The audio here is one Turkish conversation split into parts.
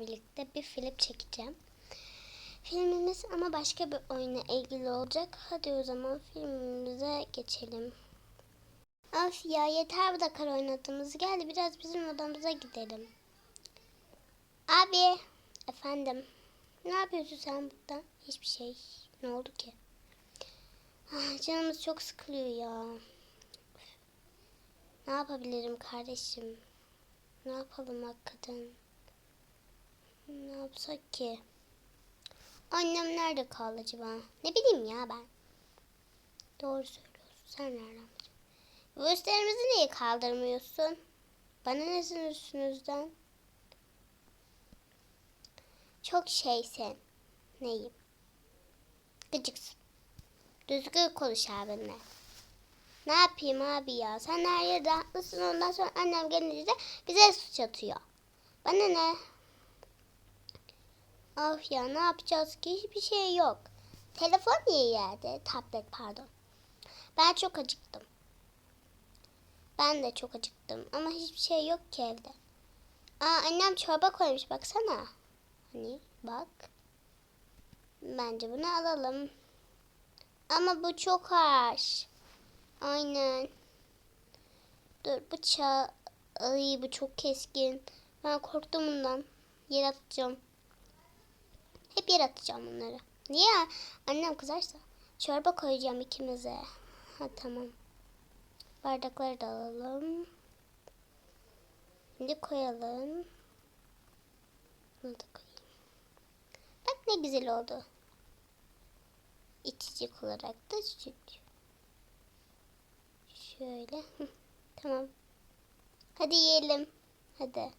birlikte bir film çekeceğim. Filmimiz ama başka bir oyuna ilgili olacak. Hadi o zaman filmimize geçelim. Of ya yeter bu kadar oynadığımız. Gel biraz bizim odamıza gidelim. Abi. Efendim. Ne yapıyorsun sen burada? Hiçbir şey. Ne oldu ki? Ah, canımız çok sıkılıyor ya. Ne yapabilirim kardeşim? Ne yapalım hakikaten? Ne yapsak ki? Annem nerede kaldı acaba? Ne bileyim ya ben. Doğru söylüyorsun. Sen nereden bileceksin? Gösterimizi niye kaldırmıyorsun? Bana nesin üstünüzden? Çok şeysin. Neyim? Gıcıksın. Düzgün konuş abinle. Ne yapayım abi ya? Sen her yerde haklısın. Ondan sonra annem gelince de bize suç atıyor. Bana ne? Of ya ne yapacağız ki? Hiçbir şey yok. Telefon niye yerde? Tablet pardon. Ben çok acıktım. Ben de çok acıktım ama hiçbir şey yok ki evde. Aa annem çorba koymuş baksana. Hani bak. Bence bunu alalım. Ama bu çok ağır. Aynen. Dur bıçağı. Ay bu çok keskin. Ben korktum bundan. Yer atacağım. Hep yer atacağım bunları. Niye? Annem kızarsa. Çorba koyacağım ikimize. Ha tamam. Bardakları da alalım. Şimdi koyalım. Bunu da koyayım. Bak ne güzel oldu. İçecek olarak da süt. Şöyle. Tamam. Hadi yiyelim. Hadi.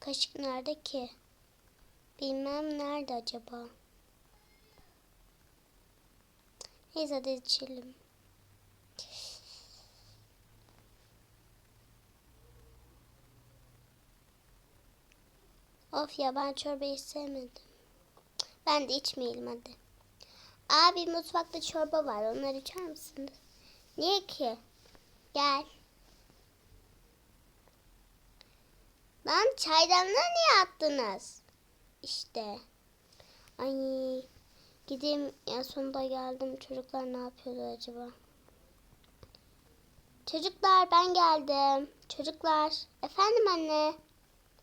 Kaşık nerede ki? Bilmem nerede acaba. Neyse hadi içelim. Of ya ben çorbayı sevmedim. Ben de içmeyelim hadi. Abi mutfakta çorba var. Onları içer misiniz? Niye ki? Gel. Lan çaydanlığı niye attınız? İşte. Ay gideyim en sonunda geldim. Çocuklar ne yapıyordu acaba? Çocuklar ben geldim. Çocuklar. Efendim anne.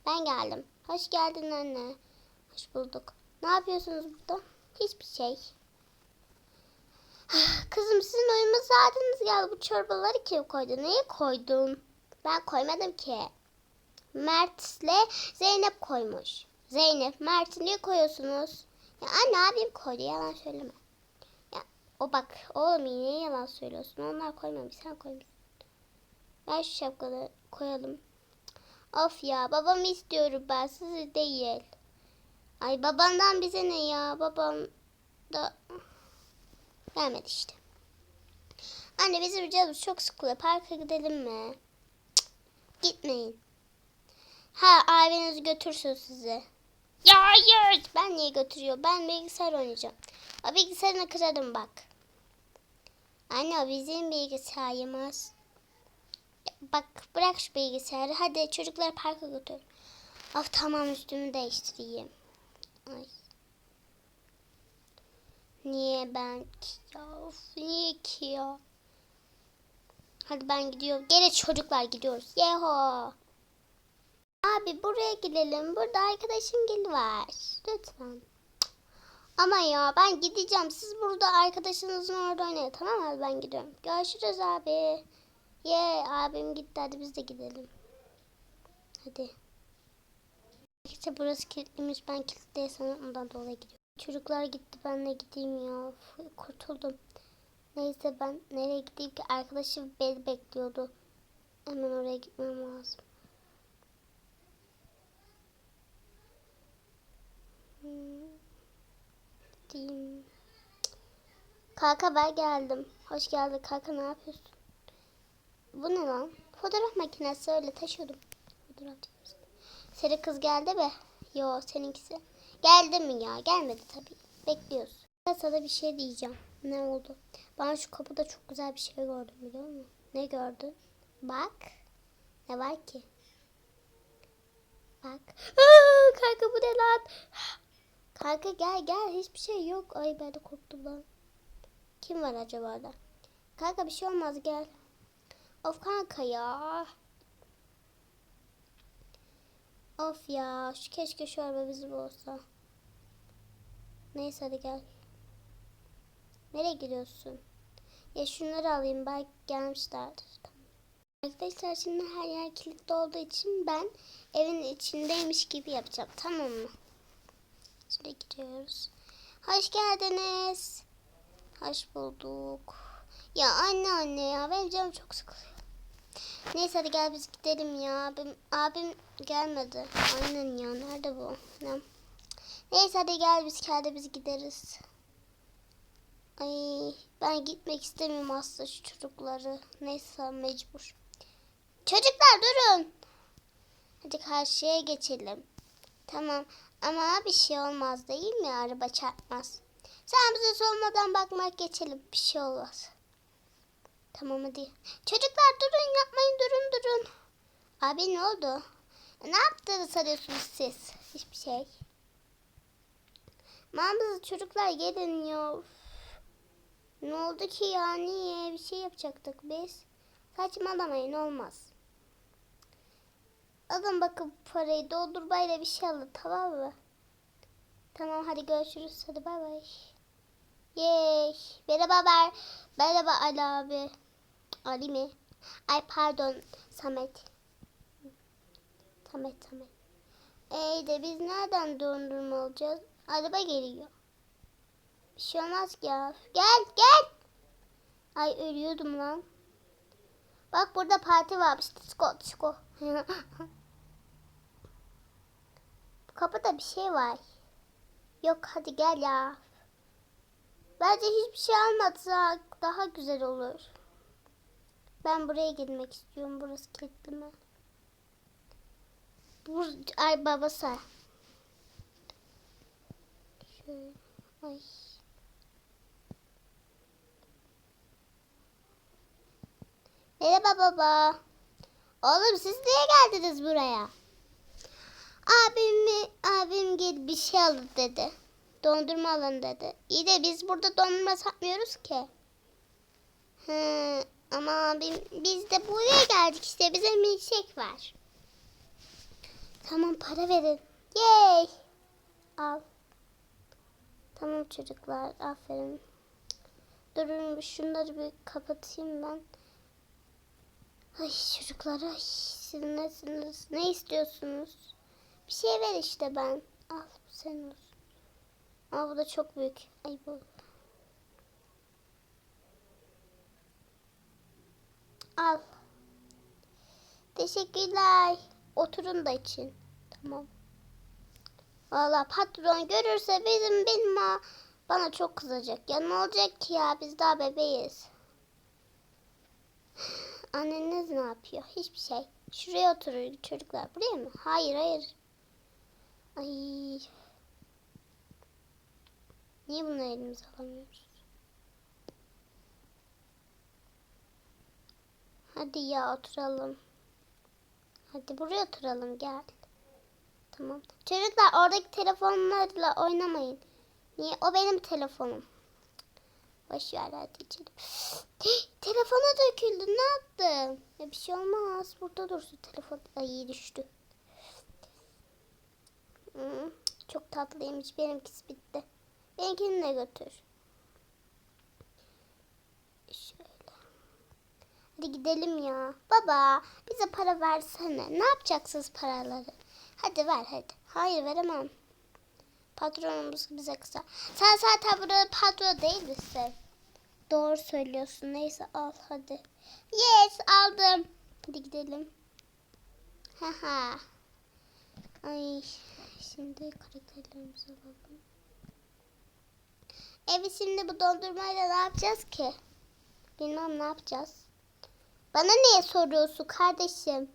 Ben geldim. Hoş geldin anne. Hoş bulduk. Ne yapıyorsunuz burada? Hiçbir şey. Kızım sizin uyuma saatiniz geldi. Bu çorbaları kim koydu? Neye koydun? Ben koymadım ki. Mert'le Zeynep koymuş. Zeynep, Mert'i niye koyuyorsunuz? Ya anne abim koydu. Yalan söyleme. Ya o bak oğlum yine yalan söylüyorsun. Onlar koymamış. Sen koymuşsun. Ver şu şapkaları koyalım. Of ya babamı istiyorum ben sizi değil. Ay babandan bize ne ya babam da gelmedi işte. Anne bizim canımız çok sıkılıyor parka gidelim mi? Cık, gitmeyin. Ha aileniz götürsün sizi. Ya hayır. Ben niye götürüyor? Ben bilgisayar oynayacağım. O bilgisayarını kırarım bak. Anne o bizim bilgisayarımız. Bak bırak şu bilgisayarı. Hadi çocukları parka götür. Of tamam üstümü değiştireyim. Ay. Niye ben ki ya? Of, niye ki ya? Hadi ben gidiyorum. Gene çocuklar gidiyoruz. Yeho. Abi buraya gidelim. Burada arkadaşım gel var. Lütfen. Ama ya ben gideceğim. Siz burada arkadaşınızın orada oynayın. Tamam mı? Ben gidiyorum. Görüşürüz abi. Ye abim gitti. Hadi biz de gidelim. Hadi. İşte burası kilitliymiş. Ben kilitliysem ondan dolayı gidiyorum. Çocuklar gitti. Ben de gideyim ya. Kurtuldum. Neyse ben nereye gideyim ki? Arkadaşım beni bekliyordu. Hemen oraya gitmem lazım. Gideyim. Kanka ben geldim. Hoş geldin kanka ne yapıyorsun? Bu ne lan? Fotoğraf makinesi öyle taşıyordum. Fotoğraf. Senin kız geldi mi? Yo seninkisi. Geldi mi ya? Gelmedi tabii. Bekliyoruz. Ben sana bir şey diyeceğim. Ne oldu? Ben şu kapıda çok güzel bir şey gördüm biliyor musun? Ne gördün? Bak. Ne var ki? Bak. Aa, kanka bu ne lan? Kanka gel gel hiçbir şey yok. Ay ben de korktum lan. Kim var acaba orada? Kanka bir şey olmaz gel. Of kanka ya. Of ya. Şu keşke şu araba bizim olsa. Neyse hadi gel. Nereye gidiyorsun? Ya şunları alayım belki gelmişlerdir. Tamam. Arkadaşlar şimdi her yer kilitli olduğu için ben evin içindeymiş gibi yapacağım. Tamam mı? Şimdi gidiyoruz. Hoş geldiniz. Hoş bulduk. Ya anne anne ya benim canım çok sıkılıyor. Neyse hadi gel biz gidelim ya. Abim, abim gelmedi. Aynen ya nerede bu? Ne? Neyse hadi gel biz kendi biz gideriz. Ay ben gitmek istemiyorum aslında şu çocukları. Neyse mecbur. Çocuklar durun. Hadi karşıya geçelim. Tamam ama bir şey olmaz değil mi? Araba çarpmaz. Sen bize sormadan bakmak geçelim. Bir şey olmaz. Tamam hadi. Çocuklar durun yapmayın durun durun. Abi ne oldu? Ne yaptığını sanıyorsunuz siz? Hiçbir şey. Mamız çocuklar gelin ya. Ne oldu ki ya? Niye? Bir şey yapacaktık biz. Saçmalamayın olmaz. Alın bakın parayı doldurmayla bir şey alın tamam mı? Tamam hadi görüşürüz. Hadi bay bay. Yey. Merhaba ben. Merhaba Ali abi. Ali mi? Ay pardon Samet. Samet Samet. Ey de biz nereden dondurma alacağız? Araba geliyor. Bir şey olmaz ya. Gel gel. Ay ölüyordum lan. Bak burada parti varmış. Disko disko. Kapıda bir şey var. Yok hadi gel ya. Bence hiçbir şey almasak daha güzel olur. Ben buraya girmek istiyorum. Burası kilitli mi? Bu ay babası. Şöyle. Ay. Merhaba baba. Oğlum siz niye geldiniz buraya? Abim mi, abim gel bir şey alın dedi. Dondurma alın dedi. İyi de biz burada dondurma satmıyoruz ki. Hı, ama abim biz de buraya geldik işte bize milkshake var. Tamam para verin. Yay. Al. Tamam çocuklar aferin. Durun şunları bir kapatayım ben. Ay çocuklar ay siz nesiniz? Ne istiyorsunuz? Bir şey ver işte ben. Al bu senin olsun. Ama bu da çok büyük. Ay bu. Al. Teşekkürler. Oturun da için. Tamam. Valla patron görürse bizim benim ha, bana çok kızacak. Ya ne olacak ki ya biz daha bebeğiz. Anneniz ne yapıyor? Hiçbir şey. Şuraya oturun çocuklar. Buraya mı? Hayır hayır. Ay. Niye bunu elimize alamıyoruz? Hadi ya oturalım. Hadi buraya oturalım gel. Tamam. Çocuklar oradaki telefonlarla oynamayın. Niye? O benim telefonum. Ver hadi içelim. Telefona döküldü. Ne yaptın? Ya bir şey olmaz. Burada dursun telefon. Ay düştü. Hmm, çok tatlıymış. Benimkisi bitti. Benimkini de götür. Şöyle. Hadi gidelim ya. Baba bize para versene. Ne yapacaksınız paraları? Hadi ver hadi. Hayır veremem. Patronumuz bize kısa. Sen zaten burada patron değil misin? Doğru söylüyorsun. Neyse al hadi. Yes aldım. Hadi gidelim. Haha. Ay şimdi karakterlerimizi alalım. Evet şimdi bu dondurmayla ne yapacağız ki? Bilmem ne yapacağız. Bana niye soruyorsun kardeşim?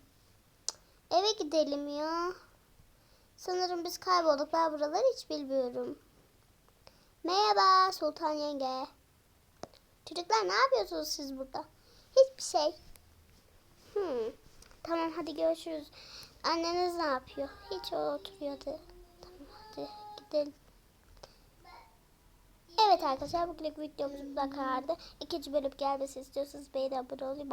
Eve gidelim ya. Sanırım biz kaybolduk. Ben buraları hiç bilmiyorum. Merhaba Sultan Yenge. Çocuklar ne yapıyorsunuz siz burada? Hiçbir şey. Hmm. Tamam hadi görüşürüz. Anneniz ne yapıyor? Hiç o oturuyordu. Tamam hadi gidelim. Evet arkadaşlar bugünlük videomuz bu da kadardı. İkinci bölüm gelmesi istiyorsanız beğeni abone olun.